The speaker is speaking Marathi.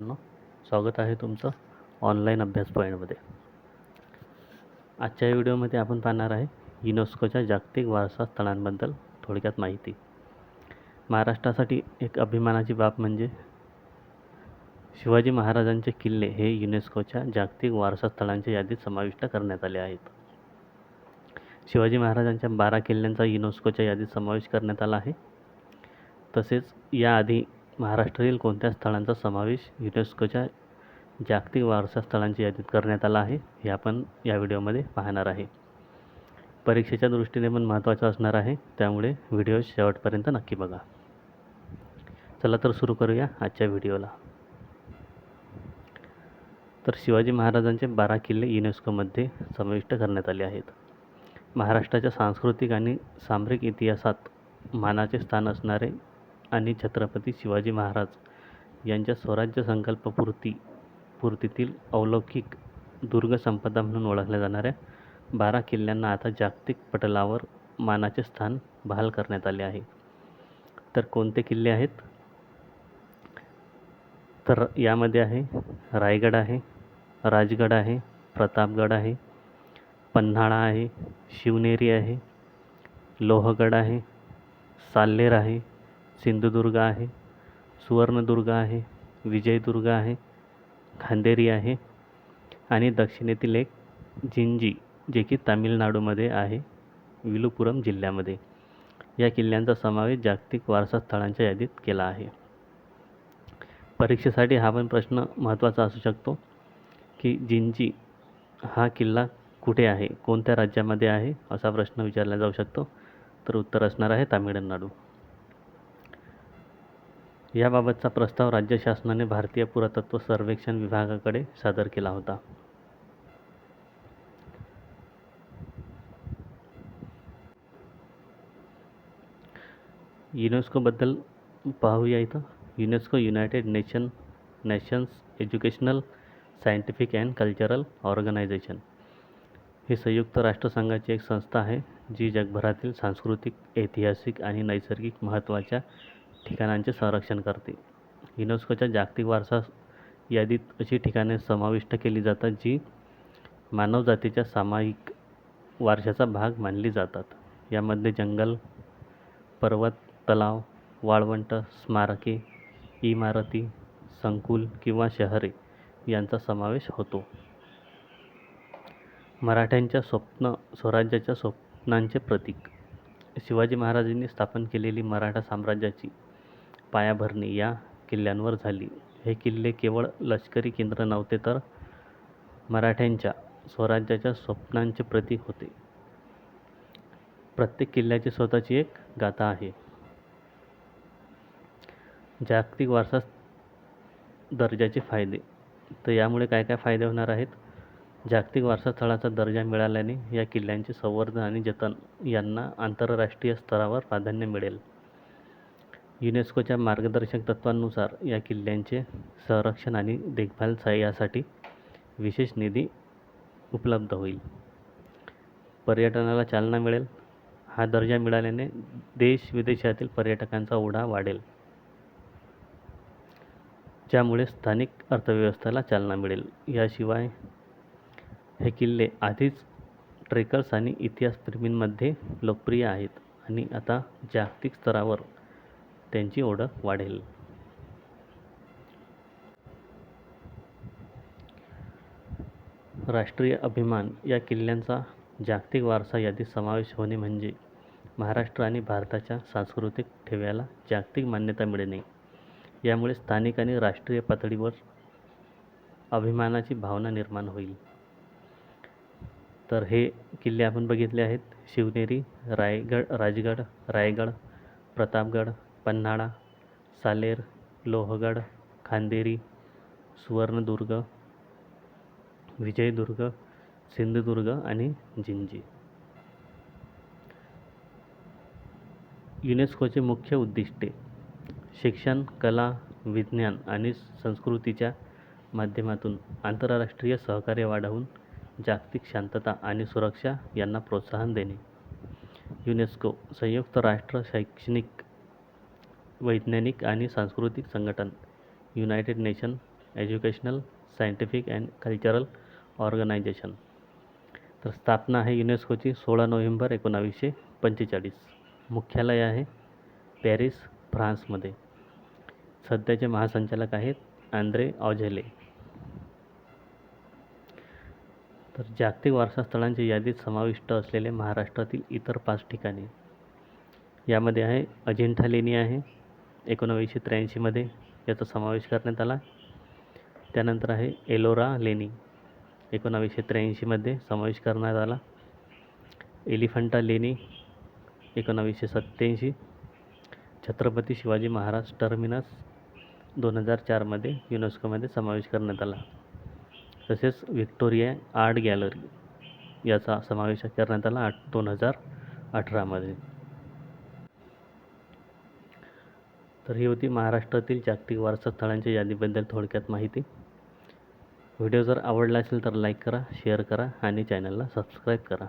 मित्रांनो स्वागत आहे तुमचं ऑनलाईन अभ्यास पॉईंटमध्ये आजच्या व्हिडिओमध्ये आपण पाहणार आहे युनेस्कोच्या जागतिक वारसा स्थळांबद्दल थोडक्यात माहिती. महाराष्ट्रासाठी एक अभिमानाची बाब म्हणजे शिवाजी महाराजांचे किल्ले हे युनेस्कोच्या जागतिक वारसा स्थळांच्या यादीत समाविष्ट करण्यात आले आहेत. शिवाजी महाराजांच्या बारा किल्ल्यांचा युनेस्कोच्या यादीत समावेश करण्यात आला आहे. तसेच याआधी महाराष्ट्रातील कोणत्या स्थळांचा समावेश युनेस्कोच्या जागतिक वारसा स्थळांच्या यादीत करण्यात आला आहे हे आपण या व्हिडिओमध्ये पाहणार आहे. परीक्षेच्या दृष्टीने पण महत्त्वाचं असणार आहे त्यामुळे व्हिडिओ शेवटपर्यंत नक्की बघा. चला तर सुरू करूया आजच्या व्हिडिओला. तर शिवाजी महाराजांचे बारा किल्ले युनेस्कोमध्ये समाविष्ट करण्यात आले आहेत. महाराष्ट्राच्या सांस्कृतिक आणि सामरिक इतिहासात मानाचे स्थान असणारे आणि छत्रपती शिवाजी महाराज यांच्या स्वराज्य संकल्पपूर्ती पूर्तीतील अलौकिक दुर्गसंपदा म्हणून ओळखल्या जाणाऱ्या बारा किल्ल्यांना आता जागतिक पटलावर मानाचे स्थान बहाल करण्यात आले आहे. तर कोणते किल्ले आहेत? तर यामध्ये आहे रायगड आहे राजगड आहे प्रतापगड आहे पन्हाळा आहे शिवनेरी आहे लोहगड आहे साल्लेर आहे सिंधुदुर्ग आहे सुवर्णदुर्ग आहे विजयदुर्ग आहे खांदेरी आहे आणि दक्षिणेतील एक जिंजी जे की तामिळनाडूमध्ये आहे विलुपुरम जिल्ह्यामध्ये. या किल्ल्यांचा समावेश जागतिक वारसा स्थळांच्या यादीत केला आहे. परीक्षेसाठी हा पण प्रश्न महत्त्वाचा असू शकतो की जिंजी हा किल्ला कुठे आहे कोणत्या राज्यामध्ये आहे असा प्रश्न विचारला जाऊ शकतो. तर उत्तर असणार आहे तामिळनाडू. याबाबतचा प्रस्ताव राज्य शासनाने भारतीय पुरातत्व सर्वेक्षण विभागाकडे सादर केला होता. युनेस्कोबद्दल पाहूया इथं. UNESCO united nation nations educational scientific and cultural organisation ही संयुक्त राष्ट्रसंघाची एक संस्था आहे जी जगभरातील सांस्कृतिक ऐतिहासिक आणि नैसर्गिक महत्त्वाच्या ठिकाणांचे संरक्षण करते. युनेस्कोच्या जागतिक वारसा यादीत अशी ठिकाणे समाविष्ट केली जातात जी मानवजातीच्या सामायिक वारशाचा भाग मानली जातात. यामध्ये जंगल पर्वत तलाव वाळवंट स्मारके इमारती संकुल किंवा शहरे यांचा समावेश होतो. मराठ्यांच्या स्वप्न स्वराज्याच्या स्वप्नांचे प्रतीक. शिवाजी महाराजांनी स्थापन केलेली मराठा साम्राज्याची पायाभरणी या किल्ल्यांवर झाली. हे किल्ले केवळ लष्करी केंद्र नव्हते तर मराठ्यांच्या स्वराज्याच्या स्वप्नांचे प्रतीक होते. प्रत्येक किल्ल्याची स्वतःची एक गाथा आहे. जागतिक वारसा दर्जाचे फायदे. तर यामुळे काय काय फायदे होणार आहेत? जागतिक वारसा स्थळाचा दर्जा मिळाल्याने या किल्ल्यांचे संवर्धन आणि जतन यांना आंतरराष्ट्रीय स्तरावर प्राधान्य मिळेल. युनेस्कोच्या मार्गदर्शक तत्त्वांनुसार या किल्ल्यांचे संरक्षण आणि देखभाल यासाठी विशेष निधी उपलब्ध होईल. पर्यटनाला चालना मिळेल. हा दर्जा मिळाल्याने देश विदेशातील पर्यटकांचा ओढा वाढेल. ज्यामुळे स्थानिक अर्थव्यवस्थेला चालना मिळेल. याशिवाय हे किल्ले आधीच ट्रेकर्स आणि इतिहासप्रेमींमध्ये लोकप्रिय आहेत आणि आता जागतिक स्तरावर त्यांची ओळख वाढेल. राष्ट्रीय अभिमान या किल्ल्यांचा जागतिक वारसा यादीत समावेश होणे म्हणजे महाराष्ट्र आणि भारताच्या सांस्कृतिक ठेव्याला जागतिक मान्यता मिळणे. यामुळे स्थानिक आणि राष्ट्रीय पातळीवर अभिमानाची भावना निर्माण होईल. तर हे किल्ले आपण बघितले आहेत. शिवनेरी रायगड राजगड रायगड प्रतापगड पन्हाळा सालेर लोहगड खांदेरी सुवर्णदुर्ग विजयदुर्ग सिंधुदुर्ग आणि जिंजी युनेस्कोचे मुख्य उद्दिष्टे शिक्षण कला विज्ञान आणि संस्कृतीच्या माध्यमातून आंतरराष्ट्रीय सहकार्य वाढवून जागतिक शांतता आणि सुरक्षा यांना प्रोत्साहन देणे. युनेस्को संयुक्त राष्ट्र शैक्षणिक वैज्ञानिक आणि सांस्कृतिक संघटन united nation educational scientific and cultural organisation तर स्थापना आहे युनेस्कोची सोळा नोव्हेंबर एकोणावीसशे पंचेचाळीस. मुख्यालय आहे पॅरिस फ्रान्समध्ये. सध्याचे महासंचालक आहेत आंद्रे ऑझेले. तर जागतिक वारसा स्थळांच्या यादीत समाविष्ट असलेले महाराष्ट्रातील इतर पाच ठिकाणे. यामध्ये आहे अजिंठा लेणी आहे एकोणावीसशे त्र्याऐंशीमध्ये याचा समावेश करण्यात आला. त्यानंतर आहे एलोरा लेणी एकोणावीसशे त्र्याऐंशीमध्ये समावेश करण्यात आला. एलिफंटा लेणी एकोणावीसशे सत्त्याऐंशी. छत्रपती शिवाजी महाराज टर्मिनस दोन हजार चारमध्ये युनेस्कोमध्ये समावेश करण्यात आला. तसेच व्हिक्टोरिया आर्ट गॅलरी याचा समावेश करण्यात आला आठ दोन हजार अठरामध्ये तर ही होती महाराष्ट्रातील जागतिक वारसा स्थळांच्या यादीबद्दल थोडक्यात माहिती. व्हिडिओ जर आवडला असेल तर लाईक करा शेअर करा आणि चॅनलला सबस्क्राईब करा.